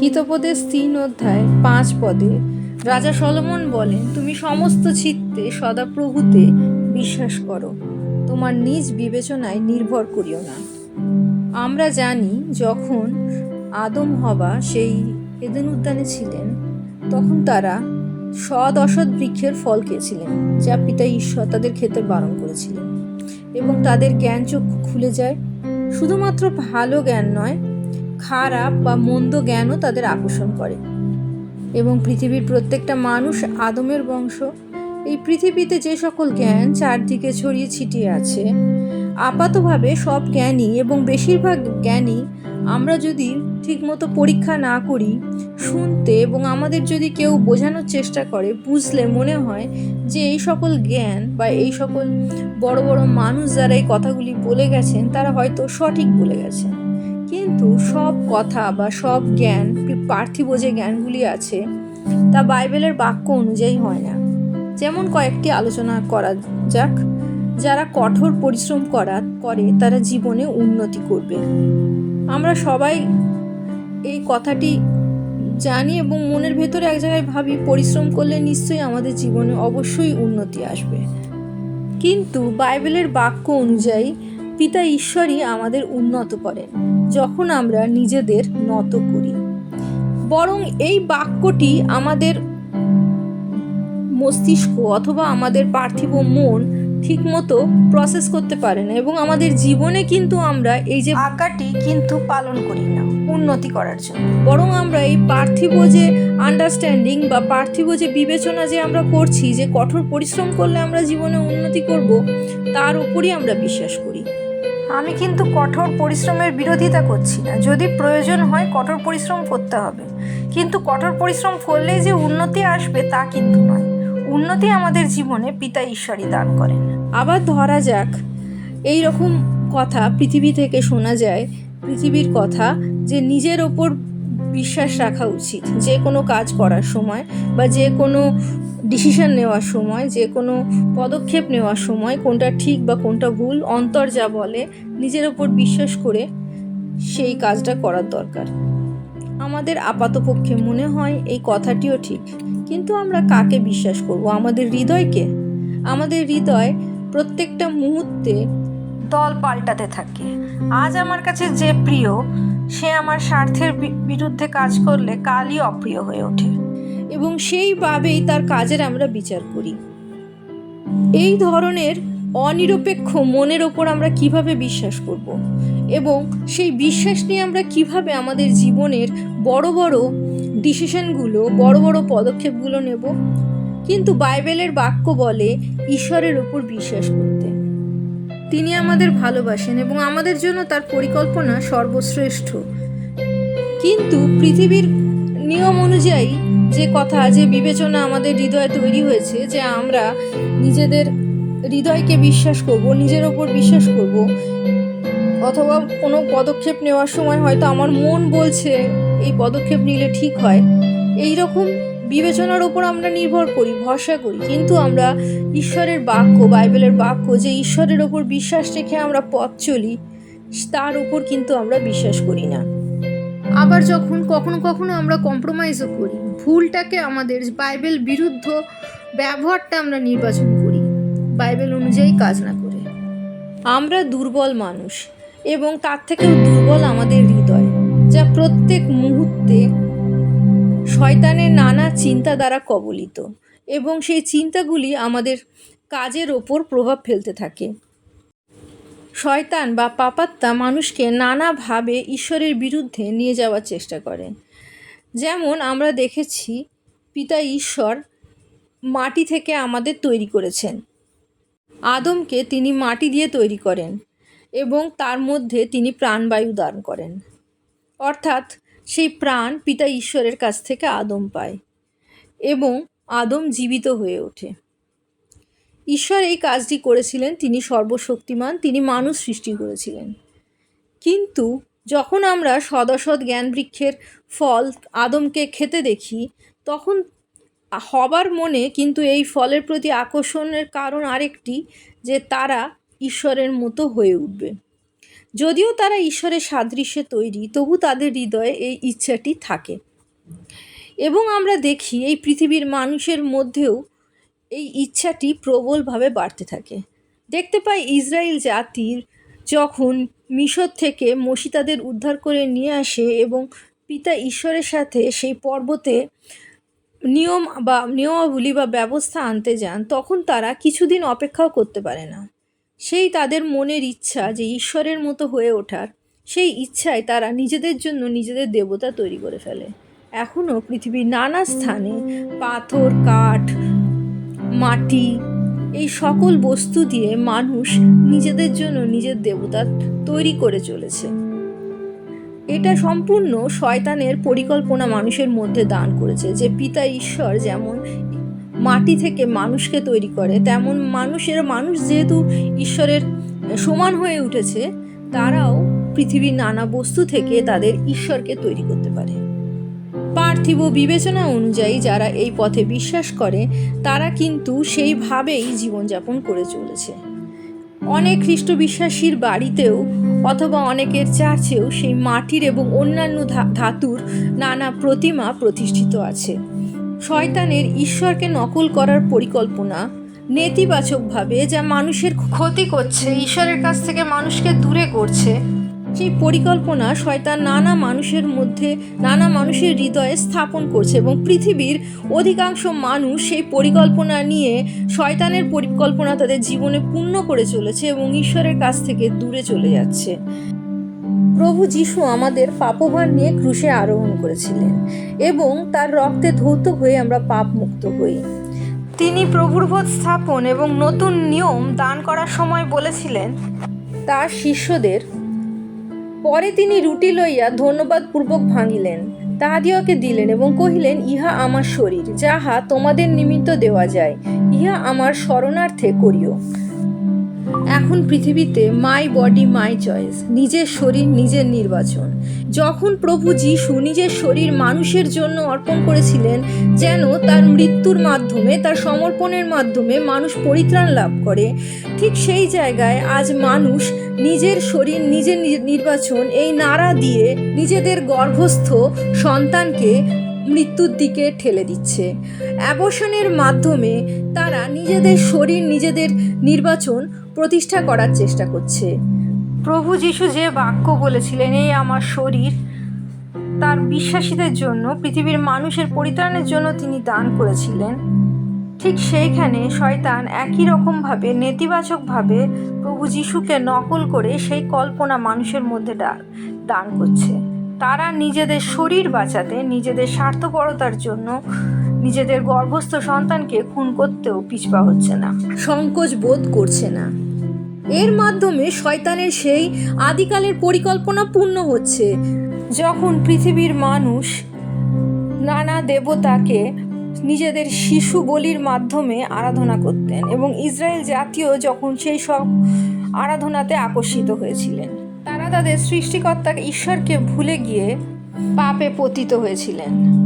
হিতোপদেশ তিন অধ্যায়, পাঁচ পদে রাজা সলমন বলেন, তুমি সমস্ত চিত্তে সদাপ্রভুতে বিশ্বাস করো। তোমার নিজ বিবেচনায় নির্ভর করিও না। আমরা জানি যখন আদম হবা সেই এদেন উদ্যানে ছিলেন, তখন তারা সৎ অসৎ বৃক্ষের ফল খেয়েছিলেন, যা পিতা ঈশ্বর তাদের খেতে বারণ করেছিলেন। এবং তাদের জ্ঞান চক্ষু খুলে যায়। শুধুমাত্র ভালো জ্ঞান নয় খারাপ বা মন্দ জ্ঞানও তাদের আকর্ষণ করে। এবং পৃথিবীর প্রত্যেকটা মানুষ আদমের বংশ। এই পৃথিবীতে যে সকল জ্ঞান চারদিকে ছড়িয়ে ছিটিয়ে আছে, আপাতভাবে সব জ্ঞানী এবং বেশিরভাগ জ্ঞানী আমরা যদি ঠিকমতো পরীক্ষা না করি, শুনতে এবং আমাদের যদি কেউ বোঝানোর চেষ্টা করে, বুঝলে মনে হয় যে এই সকল জ্ঞান বা এই সকল বড় বড় মানুষ যারা এই কথাগুলি বলে গেছেন, তারা হয়তো সঠিক বলে গেছেন। কিন্তু সব কথা বা সব জ্ঞান, পার্থিব যে জ্ঞানগুলি আছে, তা বাইবেলের বাক্য অনুযায়ী হয় না। যেমন কয়েকটি আলোচনা করা যাক। যারা কঠোর পরিশ্রম করা, করে, তারা জীবনে উন্নতি করবে। আমরা সবাই এই কথাটি জানি এবং মনের ভেতরে এক জায়গায় ভাবি, পরিশ্রম করলে নিশ্চয়ই আমাদের জীবনে অবশ্যই উন্নতি আসবে। কিন্তু বাইবেলের বাক্য অনুযায়ী পিতা ঈশ্বরই আমাদের উন্নত করেন। যখন আমরা নিজেদের নত করি। বরং এই বাক্যটি আমাদের মস্তিষ্ক অথবা আমাদের পার্থিব মন ঠিকমতো প্রসেস করতে পারে না এবং আমাদের জীবনে কিন্তু আমরা এই যে আঁকাটি কিন্তু পালন করি না উন্নতি করার জন্য। বরং আমরা এই পার্থিব যে আন্ডারস্ট্যান্ডিং বা পার্থিব যে বিবেচনা যে আমরা করছি যে কঠোর পরিশ্রম করলে আমরা জীবনে উন্নতি করব তার উপরই আমরা বিশ্বাস করি। আমি কিন্তু কঠোর পরিশ্রমের বিরোধিতা করছি না। যদি প্রয়োজন হয় কঠোর পরিশ্রম করতে হবে। কিন্তু কঠোর পরিশ্রম করলেই যে উন্নতি আসবে তা কিন্তু নয়। উন্নতি আমাদের জীবনে পিতা ঈশ্বরই দান করেন। আবার ধরা যাক এই রকম কথা পৃথিবী থেকে শোনা যায়, পৃথিবীর কথা যে নিজের ওপর বিশ্বাস রাখা উচিত। যে কোনো কাজ করার সময় বা যে কোনো ডিসিশন নেওয়ার সময়, যে কোনো পদক্ষেপ নেওয়ার সময় কোনটা ঠিক বা কোনটা ভুল, অন্তর যা বলে, নিজের ওপর বিশ্বাস করে সেই কাজটা করার দরকার। আমাদের আপাতপক্ষে মনে হয় এই কথাটিও ঠিক। কিন্তু আমরা কাকে বিশ্বাস করব? আমাদের হৃদয়কে? আমাদের হৃদয় প্রত্যেকটা মুহূর্তে দল পাল্টাতে থাকে। আজ আমার কাছে যে প্রিয় সে আমার স্বার্থের বিরুদ্ধে কাজ করলে কালই অপ্রিয় হয়ে ওঠে। এবং সেইভাবেই তার কাজের আমরা বিচার করি। এই ধরনের অনিরপেক্ষ মনের ওপর আমরা কীভাবে বিশ্বাস করব? এবং সেই বিশ্বাস নিয়ে আমরা কীভাবে আমাদের জীবনের বড় বড় ডিসিশনগুলো, বড় বড় পদক্ষেপগুলো নেব? কিন্তু বাইবেলের বাক্য বলে ঈশ্বরের উপর বিশ্বাস করতে তিনি আমাদের ভালোবাসেন এবং আমাদের জন্য তার পরিকল্পনা সর্বশ্রেষ্ঠ। কিন্তু পৃথিবীর নিয়ম অনুযায়ী যে কথা, যে বিবেচনা আমাদের হৃদয়ে তৈরি হয়েছে, যে আমরা নিজেদের হৃদয়কে বিশ্বাস করব, নিজের ওপর বিশ্বাস করব, অথবা কোনো পদক্ষেপ নেওয়ার সময় হয়তো আমার মন বলছে, এই পদক্ষেপ নিলে ঠিক হয় এই রকম বিবেচনার ওপর আমরা নির্ভর করি ভরসা করি। কিন্তু আমরা ঈশ্বরের বাক্য বাইবেলের বাক্য যে ঈশ্বরের ওপর বিশ্বাস রেখে আমরা পথ চলি তার উপর কিন্তু আমরা বিশ্বাস করি না। আবার যখন কখনো কখনো আমরা কম্প্রোমাইজও করি ভুলটাকে আমাদের বাইবেল বিরুদ্ধ ব্যবহারটা আমরা নির্বাচন করি বাইবেল অনুযায়ী কাজ না করে। আমরা দুর্বল মানুষ এবং তার থেকেও দুর্বল আমাদের হৃদয় যা প্রত্যেক মুহূর্তে শয়তানের নানা চিন্তা দ্বারা কবলিত এবং সেই চিন্তাগুলি আমাদের কাজের ওপর প্রভাব ফেলতে থাকে। শয়তান বা পাপাত্তা মানুষকে নানাভাবে ঈশ্বরের বিরুদ্ধে নিয়ে যাওয়ার চেষ্টা করে। যেমন আমরা দেখেছি, পিতা ঈশ্বর মাটি থেকে আমাদের তৈরি করেছেন। আদমকে তিনি মাটি দিয়ে তৈরি করেন এবং তার মধ্যে তিনি প্রাণবায়ু দান করেন। অর্থাৎ সেই প্রাণ পিতা ঈশ্বরের কাছ থেকে আদম পায় এবং আদম জীবিত হয়ে ওঠে। ঈশ্বর এই কাজটি করেছিলেন, তিনি সর্বশক্তিমান, তিনি মানুষ সৃষ্টি করেছিলেন। কিন্তু যখন আমরা সদসৎ জ্ঞান বৃক্ষের ফল আদমকে খেতে দেখি, তখন হবার মনে কিন্তু এই ফলের প্রতি আকর্ষণের কারণ আরেকটি, যে তারা ঈশ্বরের মতো হয়ে উঠবে। যদিও তারা ঈশ্বরের সাদৃশ্যে তৈরি, তবু তাদের হৃদয়ে এই ইচ্ছাটি থাকে। এবং আমরা দেখি এই পৃথিবীর মানুষের মধ্যেও এই ইচ্ছাটি প্রবলভাবে বাড়তে থাকে। দেখতে পাই ইসরায়েল জাতির যখন মিশর থেকে মসি তাদের উদ্ধার করে নিয়ে আসে এবং পিতা ঈশ্বরের সাথে সেই পর্বতে নিয়ম বা নিয়মাবলী বা ব্যবস্থা আনতে যান, তখন তারা কিছুদিন অপেক্ষাও করতে পারে না। সেই তাদের মনের ইচ্ছা যে ঈশ্বরের মতো হয়ে ওঠার, সেই ইচ্ছায় তারা নিজেদের জন্য নিজেদের দেবতা তৈরি করে ফেলে। এখনও পৃথিবীর নানা স্থানে পাথর, কাঠ, মাটি, এই সকল বস্তু দিয়ে মানুষ নিজেদের জন্য নিজের দেবতা তৈরি করে চলেছে। এটা সম্পূর্ণ শয়তানের পরিকল্পনা মানুষের মধ্যে দান করেছে যে পিতা ঈশ্বর যেমন মাটি থেকে মানুষকে তৈরি করে, তেমন মানুষের, মানুষ যেহেতু ঈশ্বরের সমান হয়ে উঠেছে, তারাও পৃথিবীর নানা বস্তু থেকে তাদের ঈশ্বরকে তৈরি করতে পারে। পার্থিব বিবেচনা অনুযায়ী যারা এই পথে বিশ্বাস করে, তারা কিন্তু সেইভাবেই জীবনযাপন করে চলেছে। অনেক খ্রিস্ট বিশ্বাসীর বাড়িতেও অথবা অনেকের চার্চেও সেই মাটির এবং অন্যান্য ধাতুর নানা প্রতিমা প্রতিষ্ঠিত আছে। শয়তানের ঈশ্বরকে নকল করার পরিকল্পনা নেতিবাচকভাবে যা মানুষের ক্ষতি করছে, ঈশ্বরের কাছ থেকে মানুষকে দূরে করছে। সেই পরিকল্পনা শয়তান নানা মানুষের মধ্যে, নানা মানুষের হৃদয়ে স্থাপন করছে এবং পৃথিবীর অধিকাংশ মানুষ সেই পরিকল্পনা নিয়ে শয়তানের পরিকল্পনা তাদের জীবনে পূর্ণ করে চলেছে এবং ঈশ্বরের কাছ থেকে দূরে চলে যাচ্ছে। প্রভু যিশু আমাদের পাপভার নিয়ে ক্রুশে আরোহণ করেছিলেন এবং তার রক্তে ধৌত হয়ে আমরা পাপ মুক্ত হই। তিনি প্রভুর বোধ স্থাপন এবং নতুন নিয়ম দান করার সময় বলেছিলেন তার শিষ্যদের পরে তিনি রুটি লইয়া ধন্যবাদ পূর্বক ভাঙিলেন তাহাদিওকে দিলেন এবং কহিলেন ইহা আমার শরীর যাহা তোমাদের নিমিত্ত দেওয়া যায় ইহা আমার শরণার্থে করিও। এখন পৃথিবীতে মাই বডি মাই চয়েস নিজের শরীর, নিজের নির্বাচন। যখন প্রভু যিশু নিজের শরীর মানুষের জন্য অর্পণ করেছিলেন, যেন তার মৃত্যুর মাধ্যমে, তার সমর্পণের মাধ্যমে মানুষ পরিত্রাণ লাভ করে, ঠিক সেই জায়গায় আজ মানুষ নিজের শরীর, নিজের নির্বাচন, এই নাড়া দিয়ে নিজেদের গর্ভস্থ সন্তানকে মৃত্যুর দিকে ঠেলে দিচ্ছে। অ্যাবর্শনের মাধ্যমে তারা নিজেদের শরীর, নিজেদের নির্বাচন প্রতিষ্ঠা করার চেষ্টা করছে। প্রভু যিশু যে বাক্য বলেছিলেন এই আমার শরীর তার বিশ্বাসীদের জন্য পৃথিবীর মানুষের পরিত্রাণের জন্য তিনি দান করেছিলেন। ঠিক সেইখানে শয়তান একই রকমভাবে নেতিবাচকভাবে প্রভু যিশুকে নকল করে সেই কল্পনা মানুষের মধ্যে দান করছে। তারা নিজেদের শরীর বাঁচাতে নিজেদের স্বার্থপরতার জন্য নিজেদের গর্ভস্থ সন্তানকে খুন করতেও পিছপা হচ্ছে না। সংকোচ বোধ করছে না। এর মাধ্যমে শয়তানের সেই আদিকালের পরিকল্পনা পূর্ণ হচ্ছে। যখন পৃথিবীর মানুষ নানা দেবতাকে নিজেদের শিশু বলির মাধ্যমে আরাধনা করতেন এবং ইসরায়েল জাতীয় যখন সেই সব আরাধনাতে আকর্ষিত হয়েছিলেন, তারা তাদের সৃষ্টিকর্তা ঈশ্বরকে ভুলে গিয়ে পাপে পতিত হয়েছিলেন।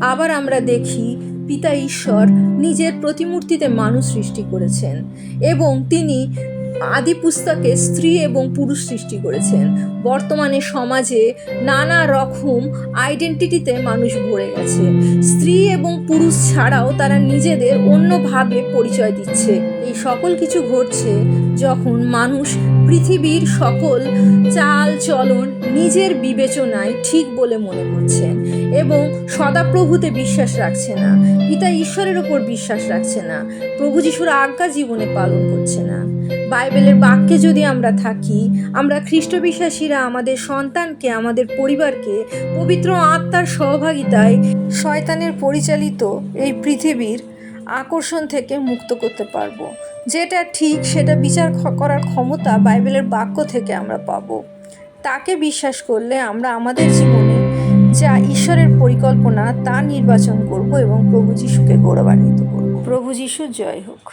আবার আমরা দেখি পিতা ঈশ্বর নিজের প্রতিমূর্তিতে মানুষ সৃষ্টি করেছেন এবং তিনি আদি পুস্তকে স্ত্রী এবং পুরুষ সৃষ্টি করেছেন। বর্তমানে সমাজে নানা রকম আইডেন্টিটিতে মানুষ ভরে গেছে। স্ত্রী এবং পুরুষ ছাড়াও তারা নিজেদের অন্যভাবে পরিচয় দিচ্ছে। এই সকল কিছু ঘটছে যখন মানুষ পৃথিবীর সকল চাল চলন নিজের বিবেচনায় ঠিক বলে মনে করছেন এবং সদাপ্রভুতে বিশ্বাস রাখছে না। পিতা ঈশ্বরের ওপর বিশ্বাস রাখছে না। প্রভু যিশুর আজ্ঞা জীবনে পালন করছে না। বাইবেলের বাক্যে যদি আমরা থাকি, আমরা খ্রিস্ট বিশ্বাসীরা আমাদের সন্তানকে, আমাদের পরিবারকে পবিত্র আত্মার সহভাগিতায় শয়তানের পরিচালিত এই পৃথিবীর আকর্ষণ থেকে মুক্ত করতে পারব। যেটা ঠিক, সেটা বিচার করার ক্ষমতা বাইবেলের বাক্য থেকে আমরা পাবো। তাকে বিশ্বাস করলে আমরা আমাদের জীবনে যা ঈশ্বরের পরিকল্পনা, তা নির্বাচন করব এবং প্রভু যিশুকে গৌরবান্বিত করব। প্রভু যিশু, জয় হোক।